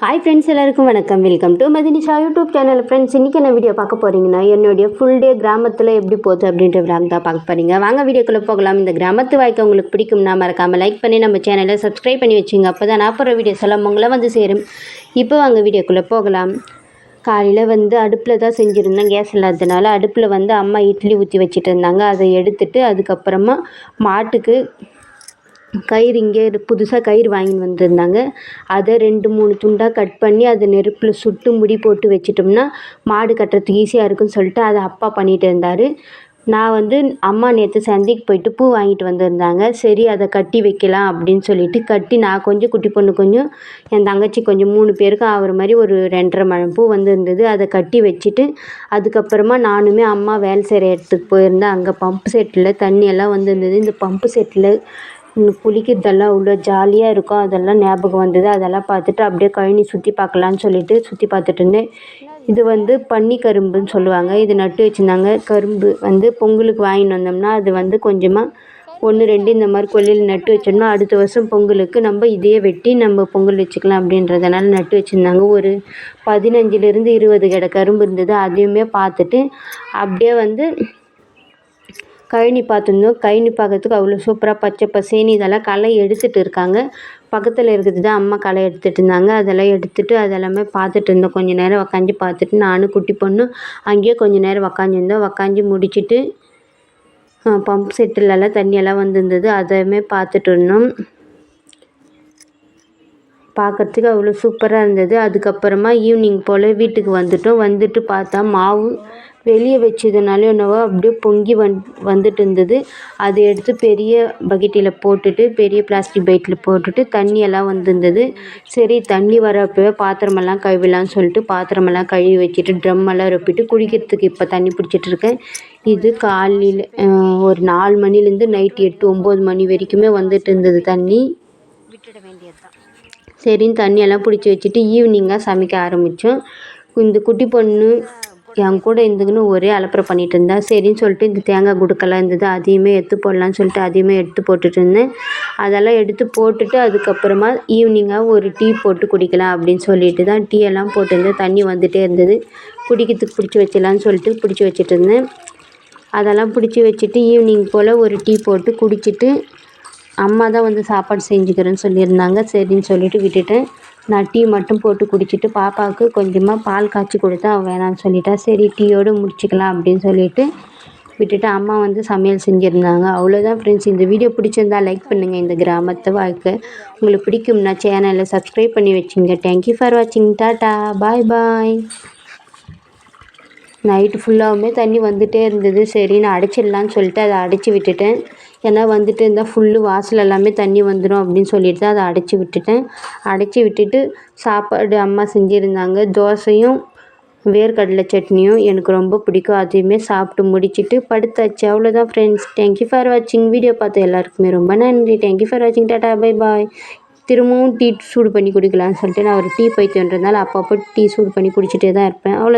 Hi friends எல்லாருக்கும் வணக்கம். Welcome to Madhinisha YouTube channel friends இன்றைக்கி என்ன வீடியோ பார்க்க போகிறீங்கன்னா என்னுடைய ஃபுல் டே கிராமத்தில் எப்படி போகுது அப்படின்ற விளாக் தான் பார்க்க போகிறீங்க வாங்க வீடியோக்குள்ளே போகலாம். இந்த கிராமத்து வாய்க்க உங்களுக்கு பிடிக்கும்னா மறக்காமல் லைக் பண்ணி நம்ம சேனலை சப்ஸ்கிரைப் பண்ணி வச்சுங்க. அப்போ தான் நான் போகிற வீடியோஸ் எல்லாம் உங்களை வந்து சேரும். இப்போ வாங்க வீடியோக்குள்ளே போகலாம். காலையில் வந்து அடுப்பில் தான் செஞ்சுருந்தேன். கேஸ் இல்லாததுனால அடுப்பில் வந்து அம்மா இட்லி ஊற்றி வச்சுட்டு இருந்தாங்க. அதை எடுத்துட்டு அதுக்கப்புறமா மாட்டுக்கு கயிறு இங்கே புதுசாக கயிறு வாங்கின்னு வந்திருந்தாங்க. அதை ரெண்டு மூணு துண்டாக கட் பண்ணி அதை நெருப்பில் சுட்டு முடி போட்டு வச்சிட்டோம்னா மாடு கட்டுறதுக்கு ஈஸியாக இருக்குன்னு சொல்லிட்டு அதை அப்பா பண்ணிகிட்டு இருந்தார். நான் வந்து அம்மா நேற்று சந்தைக்கு போயிட்டு பூ வாங்கிட்டு வந்திருந்தாங்க. சரி அதை கட்டி வைக்கலாம் அப்படின்னு சொல்லிட்டு கட்டி நான் கொஞ்சம் குட்டி பொண்ணு கொஞ்சம் என் தங்கச்சி கொஞ்சம் மூணு பேருக்கு ஆகிற மாதிரி ஒரு ரெண்டரை மழம் பூ வந்திருந்தது அதை கட்டி வச்சுட்டு அதுக்கப்புறமா நானுமே அம்மா வேலை செய்கிற இடத்துக்கு போயிருந்தேன். அங்கே பம்பு செட்டில் தண்ணியெல்லாம் வந்திருந்தது இந்த பம்பு செட்டில் குளிக்கிறதெல்லாம் அவ்வளோ ஜாலியாக இருக்கும் அதெல்லாம் ஞாபகம் வந்தது அதெல்லாம் பார்த்துட்டு அப்படியே கழனி சுற்றி பார்க்கலான்னு சொல்லிட்டு சுற்றி பார்த்துட்டு இருந்தேன். இது வந்து பன்னி கரும்புன்னு சொல்லுவாங்க. இது நட்டு வச்சுருந்தாங்க. கரும்பு வந்து பொங்கலுக்கு வாங்கிட்டு வந்தோம்னா அது வந்து கொஞ்சமாக ஒன்று ரெண்டு இந்த மாதிரி கொல்லையில் நட்டு வச்சோம்னா அடுத்த வருஷம் பொங்கலுக்கு நம்ம இதையே வெட்டி நம்ம பொங்கல் வச்சுக்கலாம் அப்படின்றதுனால நட்டு வச்சுருந்தாங்க. ஒரு பதினஞ்சுலேருந்து இருபது கடை கரும்பு இருந்தது. அதையுமே பார்த்துட்டு அப்படியே வந்து கழனி பார்த்துருந்தோம். கழனி பார்க்கறதுக்கு அவ்வளோ சூப்பராக பச்சை பசேனி இதெல்லாம் களை எடுத்துகிட்டு இருக்காங்க. பக்கத்தில் இருக்கிறது தான் அம்மா களை எடுத்துகிட்டு இருந்தாங்க. அதெல்லாம் எடுத்துகிட்டு அதெல்லாமே பார்த்துட்டு இருந்தோம். கொஞ்சம் நேரம் உக்காந்து பார்த்துட்டு நானும் குட்டி பொண்ணும் அங்கேயே கொஞ்சம் நேரம் உக்காஞ்சிருந்தோம் உக்காந்து முடிச்சுட்டு பம்ப் செட்டுலலாம் தண்ணியெல்லாம் வந்திருந்தது. அதையுமே பார்த்துட்டு இருந்தோம். பார்க்கறதுக்கு அவ்வளோ சூப்பராக இருந்தது. அதுக்கப்புறமா ஈவினிங் போல் வீட்டுக்கு வந்துட்டோம். வந்துட்டு பார்த்தா மாவு வெளியே வச்சதுனால என்னவோ அப்படியே பொங்கி வந் வந்துட்டு இருந்தது அதை எடுத்து பெரிய பக்கெட்டில் போட்டுட்டு பெரிய பிளாஸ்டிக் பைட்டில் போட்டுட்டு தண்ணியெல்லாம் வந்துருந்தது. சரி தண்ணி வரப்போவே பாத்திரமெல்லாம் கழுவிடலான்னு சொல்லிட்டு பாத்திரமெல்லாம் கழுவி வச்சுட்டு ட்ரம்மெல்லாம் ரொப்பிட்டு குடிக்கிறதுக்கு இப்போ தண்ணி பிடிச்சிட்டு இருக்கேன் இது காலையில் ஒரு நாலு மணிலேருந்து நைட்டு எட்டு ஒம்பது மணி வரைக்குமே வந்துட்டு இருந்தது தண்ணி. விட்டுட வேண்டியது தான் சரின்னு தண்ணியெல்லாம் பிடிச்சி வச்சுட்டு ஈவினிங்காக சமைக்க ஆரம்பித்தோம் இந்த குட்டி பொண்ணு என் கூட இருந்துக்கின்னு ஒரே அலப்பறை பண்ணிகிட்டு இருந்தா சரின்னு சொல்லிட்டு இந்த தேங்காய் குடுக்கெல்லாம் இருந்தது அதையுமே எடுத்து போடலான்னு சொல்லிட்டு அதையுமே எடுத்து போட்டுட்டு இருந்தேன் அதெல்லாம் எடுத்து போட்டுட்டு அதுக்கப்புறமா ஈவினிங்காக ஒரு டீ போட்டு குடிக்கலாம் அப்படின்னு சொல்லிட்டு தான் டீ எல்லாம் போட்டுருந்தேன். தண்ணி வந்துகிட்டே இருந்தது. குடிக்கிறதுக்கு பிடிச்சி வச்சிடலான்னு சொல்லிட்டு பிடிச்சி வச்சுட்டு இருந்தேன் அதெல்லாம் பிடிச்சி வச்சுட்டு ஈவினிங் போல் ஒரு டீ போட்டு குடிச்சிட்டு அம்மா தான் வந்து சாப்பாடு செஞ்சுக்கிறேன்னு சொல்லியிருந்தாங்க. சரின்னு சொல்லிட்டு விட்டுட்டேன். நான் டீ மட்டும் போட்டு குடிச்சிட்டு பாப்பாவுக்கு கொஞ்சமாக பால் காய்ச்சி கொடுத்தா அவள் வேணான்னு சொல்லிட்டா. சரி டீயோடு முடிச்சுக்கலாம் அப்படின்னு சொல்லிட்டு விட்டுட்டு அம்மா வந்து சமையல் செஞ்சுருந்தாங்க. அவ்வளோதான் ஃப்ரெண்ட்ஸ் இந்த வீடியோ பிடிச்சிருந்தா லைக் பண்ணுங்கள் இந்த கிராமத்து வாழ்க்கை உங்களுக்கு பிடிக்கும்னா சேனலை சப்ஸ்கிரைப் பண்ணி வச்சுங்க. தேங்க்யூ ஃபார் வாட்சிங் டாட்டா பாய் பாய் நைட்டு ஃபுல்லாகவுமே தண்ணி வந்துகிட்டே இருந்தது. சரி நான் அடைச்சிடலான்னு சொல்லிட்டு அதை அடைச்சி விட்டுட்டேன். ஏன்னா வந்துட்டு இருந்தால் ஃபுல்லு வாசல் எல்லாமே தண்ணி வந்துடும் அப்படின்னு சொல்லிட்டு தான் அதை அடைச்சி விட்டுட்டேன். அடைச்சி விட்டுட்டு சாப்பாடு அம்மா செஞ்சுருந்தாங்க. தோசையும் வேர்க்கடலை சட்னியும் எனக்கு ரொம்ப பிடிக்கும். அதையுமே சாப்பிட்டு முடிச்சுட்டு படுத்தாச்சு. அவ்வளோதான் ஃப்ரெண்ட்ஸ் தேங்க்யூ ஃபார் வாட்சிங் வீடியோ பார்த்த எல்லாருக்குமே ரொம்ப நன்றி. தேங்க்யூ ஃபார் வாட்சிங் டாட்டா பை பாய் திரும்பவும் டீ சூடு பண்ணி குடிக்கலாம்னு சொல்லிட்டு நான் ஒரு டீ பைத்தியன்றதுனால அப்பப்போ டீ சூடு பண்ணி குடிச்சிட்டே தான் இருப்பேன். அவ்வளோ